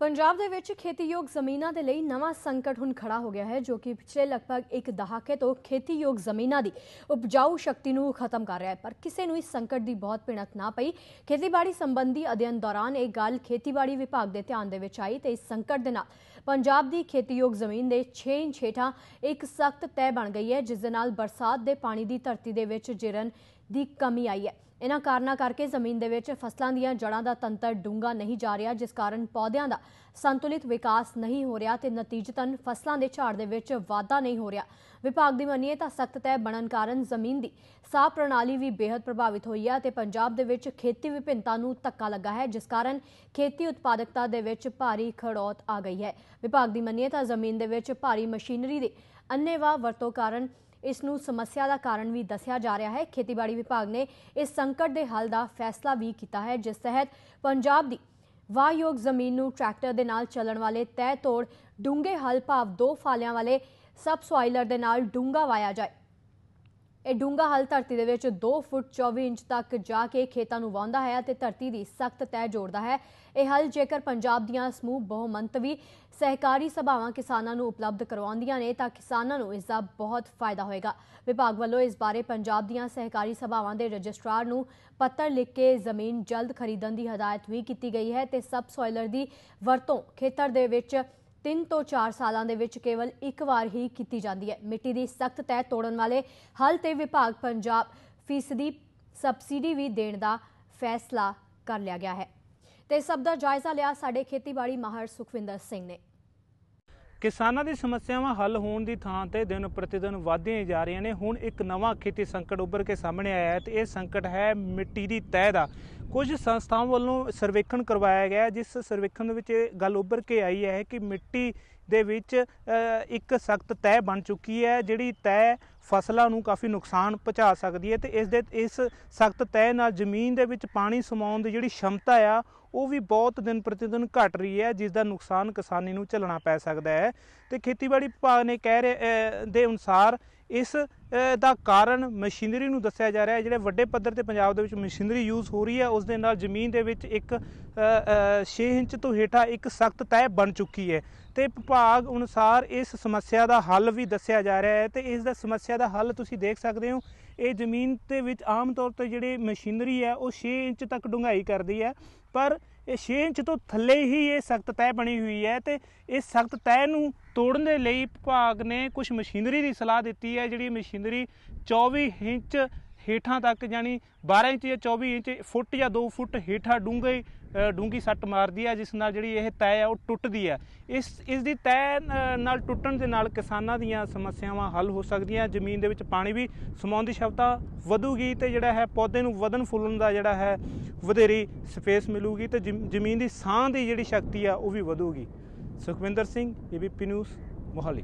ਪੰਜਾਬ ਦੇ ਵਿੱਚ ਖੇਤੀਯੋਗ ਜ਼ਮੀਨਾਂ ਦੇ ਲਈ ਨਵਾਂ ਸੰਕਟ ਹੁਣ ਖੜਾ ਹੋ ਗਿਆ ਹੈ, ਜੋ ਕਿ ਪਿਛਲੇ ਲਗਭਗ ਇੱਕ ਦਹਾਕੇ ਤੋਂ ਖੇਤੀਯੋਗ ਜ਼ਮੀਨਾਂ ਦੀ ਉਪਜਾਊ ਸ਼ਕਤੀ ਨੂੰ ਖਤਮ ਕਰ ਰਿਹਾ ਹੈ। ਪਰ ਕਿਸੇ ਨੂੰ ਇਸ ਸੰਕਟ ਦੀ ਬਹੁਤ ਭਿਣਕ ਨਾ ਪਈ। ਖੇਤੀਬਾੜੀ ਸੰਬੰਧੀ ਅਧਿਐਨ ਦੌਰਾਨ ਇਹ ਗੱਲ ਖੇਤੀਬਾੜੀ ਵਿਭਾਗ ਦੇ ਧਿਆਨ ਦੇ ਵਿੱਚ ਆਈ ਤੇ ਇਸ ਸੰਕਟ ਦੇ ਨਾਲ ਪੰਜਾਬ ਦੀ ਖੇਤੀਯੋਗ ਜ਼ਮੀਨ ਦੇ 6 ਇੰਚ ਹੇਠਾਂ ਇੱਕ ਸਖਤ ਤੈਅ ਬਣ ਗਈ ਹੈ, ਜਿਸ ਦੇ ਨਾਲ ਬਰਸਾਤ ਦੇ ਪਾਣੀ ਦੀ ਧਰਤੀ ਦੇ ਵਿੱਚ ਜਿਰਨ ਦੀ ਕਮੀ ਆਈ ਹੈ। ਇਹਨਾਂ ਕਾਰਨਾਂ ਕਰਕੇ ਜ਼ਮੀਨ ਦੇ ਵਿੱਚ ਫਸਲਾਂ ਦੀਆਂ ਜੜ੍ਹਾਂ ਦਾ ਤੰਤਰ ਡੂੰਘਾ ਨਹੀਂ ਜਾ ਰਿਹਾ, ਜਿਸ ਕਾਰਨ ਪੌਦਿਆਂ ਦਾ ਸੰਤੁਲਿਤ ਵਿਕਾਸ ਨਹੀਂ ਹੋ ਰਿਹਾ ਤੇ ਨਤੀਜਤਨ ਫਸਲਾਂ ਦੇ ਝਾੜ ਦੇ ਵਿੱਚ ਵਾਧਾ ਨਹੀਂ ਹੋ ਰਿਹਾ। ਵਿਭਾਗ ਦੀ ਮੰਨੀਏ ਤਾਂ ਸਖਤ ਤੈਅ ਬਣਨ ਕਾਰਨ ਜ਼ਮੀਨ ਦੀ ਸਾਹ ਪ੍ਰਣਾਲੀ ਵੀ ਬੇहद ਪ੍ਰਭਾਵਿਤ ਹੋਈ ਹੈ ਤੇ ਪੰਜਾਬ ਦੇ ਵਿੱਚ ਖੇਤੀ ਵਿਭਿੰਨਤਾ ਨੂੰ ਧੱਕਾ ਲੱਗਾ ਹੈ, ਜਿਸ ਕਾਰਨ ਖੇਤੀ ਉਤਪਾਦਕਤਾ ਦੇ ਵਿੱਚ ਭਾਰੀ ਖੜੋਤ ਆ ਗਈ ਹੈ। ਵਿਭਾਗ ਦੀ ਮੰਨੀਏ ਤਾਂ ਜ਼ਮੀਨ ਦੇ ਵਿੱਚ ਭਾਰੀ ਮਸ਼ੀਨਰੀ ਦੇ ਅੰਨੇਵਾਹ ਵਰਤੋਂ ਕਾਰਨ ਇਸ ਨੂੰ ਸਮੱਸਿਆ ਦਾ ਕਾਰਨ ਵੀ ਦੱਸਿਆ ਜਾ ਰਿਹਾ ਹੈ। ਖੇਤੀਬਾੜੀ ਵਿਭਾਗ ਨੇ ਇਸ ਸੰਕਟ ਦੇ ਹੱਲ ਦਾ ਫੈਸਲਾ ਵੀ ਕੀਤਾ ਹੈ, ਜਿਸ ਤਹਿਤ ਪੰਜਾਬ ਦੀ ਵਾਹਯੋਗ ਜ਼ਮੀਨ ਨੂੰ ਟਰੈਕਟਰ ਦੇ ਨਾਲ ਚੱਲਣ ਵਾਲੇ ਤੈ ਤੋੜ, ਡੂੰਘੇ ਹਲ ਭਾਵ ਦੋ ਫਾਲਿਆਂ ਵਾਲੇ ਸਬ ਸੋਇਲਰ ਦੇ ਨਾਲ ਡੂੰਘਾ ਵਾਇਆ ਜਾਏ। ਇਹ ਡੂੰਘਾ ਹਲ ਧਰਤੀ ਦੇ ਵਿੱਚ 2 ਫੁੱਟ 24 ਇੰਚ ਤੱਕ ਜਾ ਕੇ ਖੇਤਾਂ ਨੂੰ ਵਾਹੁੰਦਾ ਹੈ ਅਤੇ ਧਰਤੀ ਦੀ ਸਖਤ ਤੈਅ ਜੋੜਦਾ ਹੈ। ਇਹ ਹਲ ਜੇਕਰ ਪੰਜਾਬ ਦੀਆਂ ਸਮੂਹ ਬਹੁਮੰਤਵੀ ਸਹਿਕਾਰੀ ਸਭਾਵਾਂ ਕਿਸਾਨਾਂ ਨੂੰ ਉਪਲਬਧ ਕਰਵਾਉਂਦੀਆਂ ਨੇ ਤਾਂ ਕਿਸਾਨਾਂ ਨੂੰ ਇਸ ਦਾ ਬਹੁਤ ਫਾਇਦਾ ਹੋਏਗਾ। ਵਿਭਾਗ ਵੱਲੋਂ ਇਸ ਬਾਰੇ ਪੰਜਾਬ ਦੀਆਂ ਸਹਿਕਾਰੀ ਸਭਾਵਾਂ ਦੇ ਰਜਿਸਟਰਾਰ ਨੂੰ ਪੱਤਰ ਲਿਖ ਕੇ ਜ਼ਮੀਨ ਜਲਦ ਖਰੀਦਣ ਦੀ ਹਦਾਇਤ ਵੀ ਕੀਤੀ ਗਈ ਹੈ ਤੇ ਸਬ ਸੋਇਲਰ ਦੀ ਵਰਤੋਂ ਖੇਤਰ ਦੇ ਵਿੱਚ 3 ਤੋਂ 4 ਸਾਲਾਂ ਦੇ ਵਿੱਚ ਕੇਵਲ ਇੱਕ ਵਾਰ ਹੀ ਕੀਤੀ ਜਾਂਦੀ ਹੈ। ਮਿੱਟੀ ਦੀ ਸਖਤ ਤੈਅ ਤੋੜਨ ਵਾਲੇ ਹਲ ਤੇ ਵਿਭਾਗ ਪੰਜਾਬ ਫੀਸਦੀ ਸਬਸਿਡੀ ਵੀ ਦੇਣ ਦਾ ਫੈਸਲਾ ਕਰ ਲਿਆ ਗਿਆ ਹੈ। ਤੇ ਸਭ ਦਾ ਜਾਇਜ਼ਾ ਲਿਆ ਸਾਡੇ ਖੇਤੀਬਾੜੀ ਮਾਹਰ ਸੁਖਵਿੰਦਰ ਸਿੰਘ ਨੇ। ਕਿਸਾਨਾਂ ਦੀ ਸਮੱਸਿਆਵਾਂ ਹੱਲ ਹੋਣ ਦੀ ਥਾਂ ਤੇ ਦਿਨ ਪ੍ਰਤੀ ਦਿਨ ਵਧਦੀਆਂ ਜਾ ਰਹੀਆਂ ਨੇ। ਹੁਣ ਇੱਕ ਨਵਾਂ ਖੇਤੀ ਸੰਕਟ ਉੱਭਰ ਕੇ ਸਾਹਮਣੇ ਆਇਆ ਹੈ ਤੇ ਇਹ ਸੰਕਟ ਹੈ ਮਿੱਟੀ ਦੀ ਤਹਿ ਦਾ। ਕੁਝ ਸੰਸਥਾਵਾਂ ਵੱਲੋਂ ਸਰਵੇਖਣ ਕਰਵਾਇਆ ਗਿਆ ਜਿਸ ਸਰਵੇਖਣ ਦੇ ਵਿੱਚ ਇਹ ਗੱਲ ਉੱਭਰ ਕੇ ਆਈ ਹੈ ਕਿ ਮਿੱਟੀ ਦੇ ਵਿੱਚ ਇੱਕ ਸਖਤ ਤੈਅ ਬਣ ਚੁੱਕੀ ਹੈ, ਜਿਹੜੀ ਤੈਅ ਫਸਲਾਂ ਨੂੰ ਕਾਫੀ ਨੁਕਸਾਨ ਪਹੁੰਚਾ ਸਕਦੀ ਹੈ ਤੇ ਇਸ ਦੇ, ਇਸ ਸਖਤ ਤੈਅ ਨਾਲ ਜ਼ਮੀਨ ਦੇ ਵਿੱਚ ਪਾਣੀ ਸਮਾਉਣ ਦੀ ਜਿਹੜੀ ਸ਼ਮਤਾ ਆ, ਉਹ ਵੀ ਬਹੁਤ ਦਿਨ ਪ੍ਰਤੀ ਦਿਨ ਘਟ ਰਹੀ ਹੈ, ਜਿਸ ਦਾ ਨੁਕਸਾਨ ਕਿਸਾਨੀ ਨੂੰ ਝੱਲਣਾ ਪੈ ਸਕਦਾ ਹੈ। ਤੇ ਖੇਤੀਬਾੜੀ ਵਿਭਾਗ ਨੇ ਕਹਿ ਰਹੇ ਦੇ ਅਨੁਸਾਰ ਇਸ ਦਾ ਕਾਰਨ ਮਸ਼ੀਨਰੀ ਨੂੰ ਦੱਸਿਆ ਜਾ ਰਿਹਾ ਹੈ। ਜਿਹੜੇ ਵੱਡੇ ਪੱਧਰ ਤੇ ਪੰਜਾਬ ਦੇ ਵਿੱਚ ਮਸ਼ੀਨਰੀ ਯੂਜ਼ ਹੋ ਰਹੀ ਹੈ, ਉਸ ਦੇ ਨਾਲ ਜ਼ਮੀਨ ਦੇ ਵਿੱਚ ਇੱਕ 6 ਇੰਚ ਤੋਂ ਹੇਠਾਂ ਇੱਕ ਸਖਤ ਤੈਅ ਬਣ ਚੁੱਕੀ ਹੈ। ਤੇ ਵਿਭਾਗ ਅਨੁਸਾਰ ਇਸ ਸਮੱਸਿਆ ਦਾ ਹੱਲ ਵੀ ਦੱਸਿਆ ਜਾ ਰਿਹਾ ਹੈ। ਤੇ ਇਸ ਦਾ ਸਮੱਸਿਆ ਦਾ ਹੱਲ ਤੁਸੀਂ ਦੇਖ ਸਕਦੇ ਹੋ। ਇਹ ਜ਼ਮੀਨ ਦੇ ਵਿੱਚ ਆਮ ਤੌਰ ਤੇ ਜਿਹੜੀ ਮਸ਼ੀਨਰੀ ਹੈ, ਉਹ 6 ਇੰਚ ਤੱਕ ਡੂੰਘਾਈ ਕਰਦੀ ਹੈ। ਪਰ ਇਹ 6 ਇੰਚ ਤੋਂ ਥੱਲੇ ਹੀ ਇਹ ਸਖਤ ਤੈਅ ਬਣੀ ਹੋਈ ਹੈ ਤੇ ਇਸ ਸਖਤ ਤੈਅ ਨੂੰ ਤੋੜਨ ਦੇ ਲਈ ਵਿਭਾਗ ਨੇ ਕੁਝ ਮਸ਼ੀਨਰੀ ਦੀ ਸਲਾਹ ਦਿੱਤੀ ਹੈ। ਜਿਹੜੀ ਮਸ਼ੀਨਰੀ 24 ਇੰਚ ਹੇਠਾਂ ਤੱਕ ਜਾਨੀ 12 ਇੰਚ ਜਾਂ 24 ਇੰਚ ਫੁੱਟ ਜਾਂ 2 ਫੁੱਟ ਹੇਠਾਂ ਡੂੰਘੇ ਡੂੰਗੀ ਸੱਟ ਮਾਰਦੀ ਹੈ ਜਿਸ ਨਾਲ ਜਿਹੜੀ ਇਹ ਤੈ ਹੈ ਉਹ ਟੁੱਟਦੀ ਹੈ ਇਸ ਇਸ ਦੀ ਤੈ ਨਾਲ ਟੁੱਟਣ ਦੇ ਨਾਲ ਕਿਸਾਨਾਂ ਦੀਆਂ ਸਮੱਸਿਆਵਾਂ ਹੱਲ ਹੋ ਸਕਦੀਆਂ। ਜ਼ਮੀਨ ਦੇ ਵਿੱਚ ਪਾਣੀ ਵੀ ਸਮਾਉਣ ਦੀ ਸ਼ਕਤਾ ਵਧੂਗੀ ਤੇ ਜਿਹੜਾ ਹੈ ਪੌਦੇ ਨੂੰ ਵਧਣ ਫੁੱਲਣ ਦਾ ਜਿਹੜਾ ਹੈ ਵਧੇਰੀ ਸਪੇਸ ਮਿਲੂਗੀ ਤੇ ਜ਼ਮੀਨ ਦੀ ਸਾਹ ਦੀ ਜਿਹੜੀ ਸ਼ਕਤੀ ਆ, ਉਹ ਵੀ ਵਧੂਗੀ। Sukhwinder Singh ABP news Mohali.